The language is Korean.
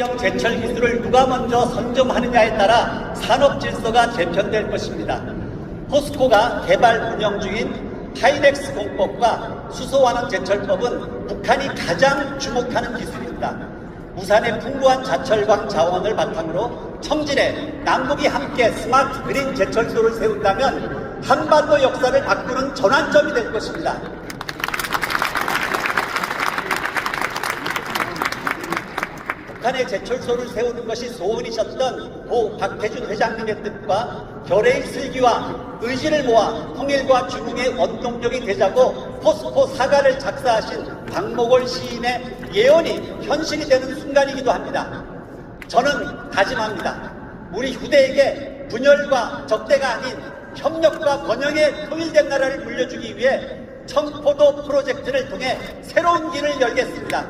친환경 제철 기술을 누가 먼저 선점하느냐에 따라 산업 질서가 재편될 것입니다. 포스코가 개발 운영 중인 파이렉스 공법과 수소환원 제철법은 북한이 가장 주목하는 기술입니다. 우산의 풍부한 자철광 자원을 바탕으로 청진해 남북이 함께 스마트 그린 제철소를 세운다면 한반도 역사를 바꾸는 전환점이 될 것입니다. 북한의 제철소를 세우는 것이 소원이셨던 고 박태준 회장님의 뜻과 결의의 슬기와 의지를 모아 통일과 중흥의 원동력이 되자고 포스코 사과를 작사하신 박목월 시인의 예언이 현실이 되는 순간이기도 합니다. 저는 다짐합니다. 우리 후대에게 분열과 적대가 아닌 협력과 번영의 통일된 나라를 물려주기 위해 청포도 프로젝트를 통해 새로운 길을 열겠습니다.